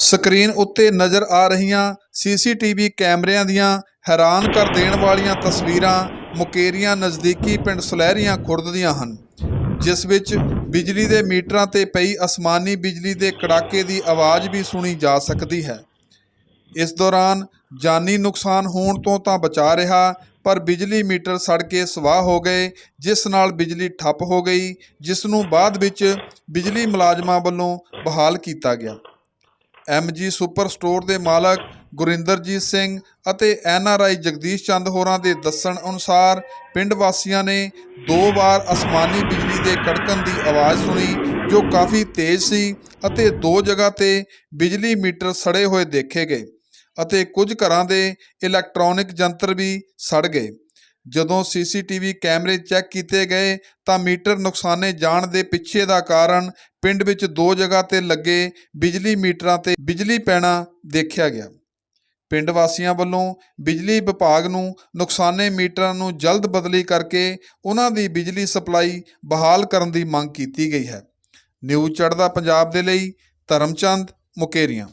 Screen ਉੱਤੇ ਨਜ਼ਰ ਆ ਰਹੀਆਂ ਸੀਸੀਟੀਵੀ ਕੈਮਰਿਆਂ ਦੀਆਂ ਹੈਰਾਨ ਕਰ ਦੇਣ ਵਾਲੀਆਂ ਤਸਵੀਰਾਂ ਮੁਕੇਰੀਆਂ ਨਜ਼ਦੀਕੀ ਪਿੰਡ ਸੁਲਹਿਰੀਆਂ ਖੁਰਦ ਦੀਆਂ ਹਨ, ਜਿਸ ਵਿੱਚ ਬਿਜਲੀ ਦੇ ਮੀਟਰਾਂ ਤੇ ਪਈ ਅਸਮਾਨੀ ਬਿਜਲੀ ਦੇ ਕੜਾਕੇ ਦੀ ਆਵਾਜ਼ ਵੀ ਸੁਣੀ ਜਾ ਸਕਦੀ ਹੈ। ਇਸ ਦੌਰਾਨ ਜਾਨੀ ਨੁਕਸਾਨ ਹੋਣ ਤੋਂ ਤਾਂ ਬਚਾ ਰਿਹਾ, ਪਰ ਬਿਜਲੀ ਮੀਟਰ ਸੜ ਕੇ ਸਵਾਹ ਹੋ ਗਏ, ਜਿਸ ਨਾਲ ਬਿਜਲੀ ਠੱਪ ਹੋ ਗਈ ਜਿਸ ਨੂੰ ਬਾਅਦ ਵਿੱਚ ਬਿਜਲੀ ਮੁਲਾਜ਼ਮਾਂ ਵੱਲੋਂ ਬਹਾਲ ਕੀਤਾ ਗਿਆ। ਐਮਜੀ ਸੁਪਰ ਸਟੋਰ ਦੇ ਮਾਲਕ ਗੁਰਿੰਦਰਜੀਤ ਸਿੰਘ ਅਤੇ ਐਨਆਰਆਈ ਜਗਦੀਸ਼ ਚੰਦ ਹੋਰਾਂ ਦੇ ਦੱਸਣ ਅਨੁਸਾਰ ਪਿੰਡ ਵਾਸੀਆਂ ਨੇ ਦੋ ਵਾਰ ਅਸਮਾਨੀ ਬਿਜਲੀ ਦੇ ਕੜਕਣ ਦੀ ਆਵਾਜ਼ ਸੁਣੀ, ਜੋ ਕਾਫੀ ਤੇਜ਼ ਸੀ ਅਤੇ ਦੋ ਜਗ੍ਹਾ ਤੇ ਬਿਜਲੀ ਮੀਟਰ ਸੜੇ ਹੋਏ ਦੇਖੇ ਗਏ ਅਤੇ ਕੁਝ ਘਰਾਂ ਦੇ ਇਲੈਕਟ੍ਰੋਨਿਕ ਯੰਤਰ ਵੀ ਸੜ ਗਏ। ਜਦੋਂ ਸੀਸੀਟੀਵੀ ਕੈਮਰੇ ਚੈੱਕ ਕੀਤੇ ਗਏ ਤਾਂ ਮੀਟਰ ਨੁਕਸਾਨੇ ਜਾਣ ਦੇ ਪਿੱਛੇ ਦਾ ਕਾਰਨ ਪਿੰਡ ਵਿੱਚ ਦੋ ਜਗ੍ਹਾ ਤੇ ਲੱਗੇ ਬਿਜਲੀ ਮੀਟਰਾਂ ਤੇ ਬਿਜਲੀ ਪੈਣਾ ਦੇਖਿਆ ਗਿਆ। ਪਿੰਡ ਵਾਸੀਆਂ ਵੱਲੋਂ ਬਿਜਲੀ ਵਿਭਾਗ ਨੂੰ ਨੁਕਸਾਨੇ ਮੀਟਰਾਂ ਨੂੰ ਜਲਦ ਬਦਲੀ ਕਰਕੇ ਉਹਨਾਂ ਦੀ ਬਿਜਲੀ ਸਪਲਾਈ ਬਹਾਲ ਕਰਨ ਦੀ ਮੰਗ ਕੀਤੀ ਗਈ ਹੈ। ਨਿਊਜ਼ ਚੜ੍ਹਦਾ ਪੰਜਾਬ ਦੇ ਲਈ ਧਰਮਚੰਦ ਮੁਕੇਰੀਆਂ।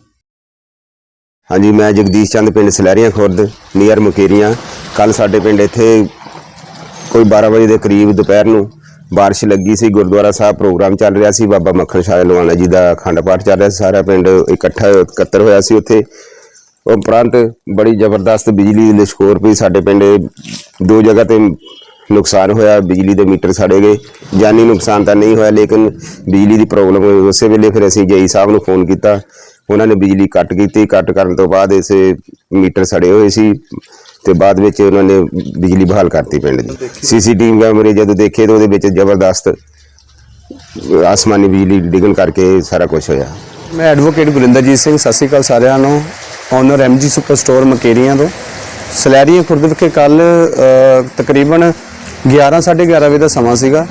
ਹਾਂਜੀ, ਮੈਂ ਜਗਦੀਸ਼ ਚੰਦ ਪਿੰਡ ਸਲਹਿਰੀਆਂ ਖੁਰਦ, ਨੀਅਰ ਮੁਕੇਰੀਆਂ। ਕੱਲ ਸਾਡੇ ਪਿੰਡ ਇੱਥੇ ਕੋਈ 12 ਵਜੇ ਦੇ ਕਰੀਬ ਦੁਪਹਿਰ ਨੂੰ ਬਾਰਿਸ਼ ਲੱਗੀ ਸੀ। ਗੁਰਦੁਆਰਾ ਸਾਹਿਬ ਪ੍ਰੋਗਰਾਮ ਚੱਲ ਰਿਹਾ ਸੀ। ਬਾਬਾ ਮੱਖਣ ਸ਼ਾਹ ਲਵਾਣਾ ਜੀ ਦਾ ਅਖੰਡ ਪਾਠ ਚੱਲ ਰਿਹਾ ਸੀ। ਸਾਰਾ ਪਿੰਡ ਇਕੱਠਾ ਇਕੱਤਰ ਹੋਇਆ ਸੀ ਉੱਥੇ। ਉਪਰੰਤ ਬੜੀ ਜ਼ਬਰਦਸਤ ਬਿਜਲੀ ਦੀ ਲਿਸ਼ਕੋਰ ਪਈ ਸਾਡੇ ਪਿੰਡ ਦੋ ਜਗ੍ਹਾ ਤੇ ਨੁਕਸਾਨ ਹੋਇਆ। ਬਿਜਲੀ ਦੇ ਮੀਟਰ ਸੜੇ ਗਏ। ਜਾਨੀ ਨੁਕਸਾਨ ਤਾਂ ਨਹੀਂ ਹੋਇਆ, ਲੇਕਿਨ ਬਿਜਲੀ ਦੀ ਪ੍ਰੋਬਲਮ ਹੋਈ। ਉਸੇ ਵੇਲੇ ਫਿਰ ਅਸੀਂ ਜਈ ਸਾਹਿਬ ਨੂੰ ਫੋਨ ਕੀਤਾ। ਉਹਨਾਂ ਨੇ ਬਿਜਲੀ ਕੱਟ ਕੀਤੀ, ਕੱਟ ਕਰਨ ਤੋਂ ਬਾਅਦ ਇਸੇ ਮੀਟਰ ਸੜੇ ਹੋਏ ਸੀ ਤੇ ਬਾਅਦ ਵਿੱਚ ਉਹਨਾਂ ਨੇ ਬਿਜਲੀ ਬਹਾਲ ਕਰਤੀ ਪਿੰਡ ਦੀ। ਸੀਸੀਟੀਵੀ ਕੈਮਰੇ ਜਦੋਂ ਦੇਖੇ ਤਾਂ ਉਹਦੇ ਵਿੱਚ ਜ਼ਬਰਦਸਤ ਆਸਮਾਨੀ ਬਿਜਲੀ ਡਿੱਗਣ ਕਰਕੇ ਸਾਰਾ ਕੁਝ ਹੋਇਆ। ਮੈਂ ਐਡਵੋਕੇਟ ਗੁਰਿੰਦਰਜੀਤ ਸਿੰਘ, ਸਤਿ ਸ਼੍ਰੀ ਅਕਾਲ ਸਾਰਿਆਂ ਨੂੰ। Owner MG super store Mukerian ਤੋਂ। ਸਲੈਰੀਆਂ ਖੁਰਦ ਵਿਖੇ ਕੱਲ ਤਕਰੀਬਨ 11 11:30 ਵਜੇ ਦਾ ਸਮਾਂ ਸੀਗਾ।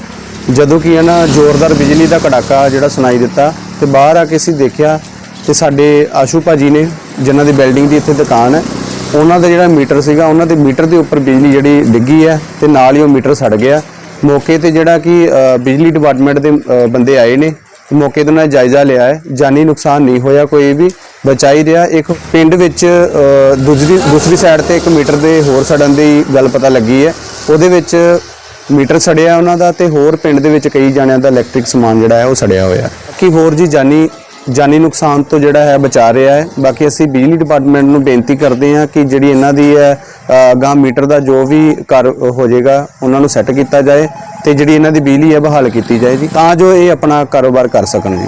ਜਦੋਂ ਕਿ ਇਹਨਾਂ ਜ਼ੋਰਦਾਰ ਬਿਜਲੀ ਦਾ ਕੜਾਕਾ ਜਿਹੜਾ ਸੁਣਾਈ ਦਿੱਤਾ ਤੇ ਬਾਹਰ ਆ ਕੇ ਅਸੀਂ ਦੇਖਿਆ ਤੇ ਸਾਡੇ ਆਸ਼ੂ ਭਾਜੀ ਨੇ ਜਿਨ੍ਹਾਂ ਦੀ ਬਿਲਡਿੰਗ ਦੀ ਇੱਥੇ ਦੁਕਾਨ ਹੈ ਉਹਨਾਂ ਦਾ ਜਿਹੜਾ ਮੀਟਰ ਸੀਗਾ ਉਹਨਾਂ ਦੇ ਮੀਟਰ ਦੇ ਉੱਪਰ ਬਿਜਲੀ ਜਿਹੜੀ ਡਿੱਗੀ ਹੈ ਤੇ ਨਾਲ ਹੀ ਉਹ ਮੀਟਰ ਸੜ ਗਿਆ। ਮੌਕੇ ਤੇ ਜਿਹੜਾ ਕਿ ਬਿਜਲੀ ਡਿਪਾਰਟਮੈਂਟ ਦੇ ਬੰਦੇ ਆਏ ਨੇ ਮੌਕੇ ਤੇ ਉਹਨਾਂ ਨੇ ਜਾਇਜ਼ਾ ਲਿਆ ਹੈ। ਜਾਨੀ ਨੁਕਸਾਨ ਨਹੀਂ ਹੋਇਆ ਕੋਈ ਵੀ ਬਚਾਈ ਰਿਹਾ। ਇੱਕ ਪਿੰਡ ਵਿੱਚ ਅ, ਦੂਸਰੀ ਦੂਸਰੀ ਸਾਈਡ ਤੇ ਇੱਕ ਮੀਟਰ ਦੇ ਹੋਰ ਸੜਨ ਦੀ ਗੱਲ ਪਤਾ ਲੱਗੀ ਹੈ। ਉਹਦੇ ਵਿੱਚ ਮੀਟਰ ਸੜਿਆ ਉਹਨਾਂ ਦਾ ਤੇ ਹੋਰ ਪਿੰਡ ਦੇ ਵਿੱਚ ਕਈ ਜਾਣਿਆਂ ਦਾ ਇਲੈਕਟ੍ਰਿਕ ਸਮਾਨ ਜਿਹੜਾ ਹੈ ਉਹ ਸੜਿਆ ਹੋਇਆ। ਕਿ ਹੋਰ ਜੀ ਜਾਨੀ ਜਾਨੀ ਨੁਕਸਾਨ ਤੋਂ ਜਿਹੜਾ ਹੈ ਬਚਾ ਰਿਹਾ ਹੈ। ਬਾਕੀ ਅਸੀਂ ਬਿਜਲੀ ਡਿਪਾਰਟਮੈਂਟ ਨੂੰ ਬੇਨਤੀ ਕਰਦੇ ਹਾਂ ਕਿ ਜਿਹੜੀ ਇਹਨਾਂ ਦੀ ਹੈ ਗਾਂ ਮੀਟਰ ਦਾ ਜੋ ਵੀ ਕਰ ਹੋ ਜਾਏਗਾ, ਉਹਨਾਂ ਨੂੰ ਸੈੱਟ ਕੀਤਾ ਜਾਏ ਤੇ ਜਿਹੜੀ ਇਹਨਾਂ ਦੀ ਬਿਜਲੀ ਹੈ ਬਹਾਲ ਕੀਤੀ ਜਾਏ ਜੀ। ਤਾਂ ਜੋ ਇਹ ਆਪਣਾ ਕਾਰੋਬਾਰ ਕਰ ਸਕਣ ਜੀ।